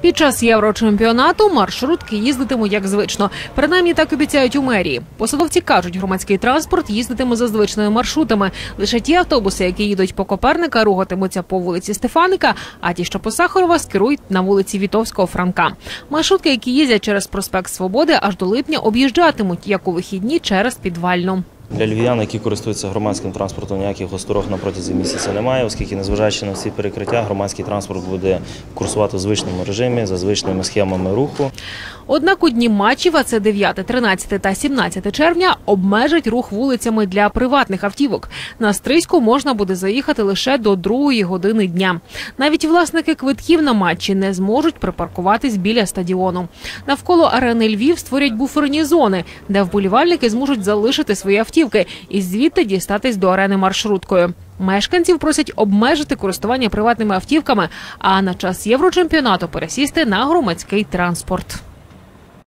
Під час єврочемпіонату маршрутки їздитимуть як звично. Принаймні так обіцяють у мерії. Посадовці кажуть, громадський транспорт їздитиме за звичними маршрутами. Лише ті автобуси, які їдуть по Коперника, рухатимуться по вулиці Стефаника, а ті, що по Сахарова, скерують на вулиці Вітовського Франка. Маршрутки, які їздять через проспект Свободи, аж до липня об'їжджатимуть як у вихідні через підвальну. Для львів'ян, які користуються громадським транспортом, ніяких осторог на протязі місяця немає, оскільки, незважаючи на всі перекриття, громадський транспорт буде курсувати в звичному режимі за звичними схемами руху. Однак у дні матчів, а це 9, 13 та 17 червня, обмежать рух вулицями для приватних автівок. На Стрийську можна буде заїхати лише до другої години дня. Навіть власники квитків на матчі не зможуть припаркуватись біля стадіону. Навколо арени Львів створять буферні зони, де вболівальники зможуть залишити свої автівки і звідти дістатись до арени маршруткою. Мешканців просять обмежити користування приватними автівками, а на час єврочемпіонату пересісти на громадський транспорт.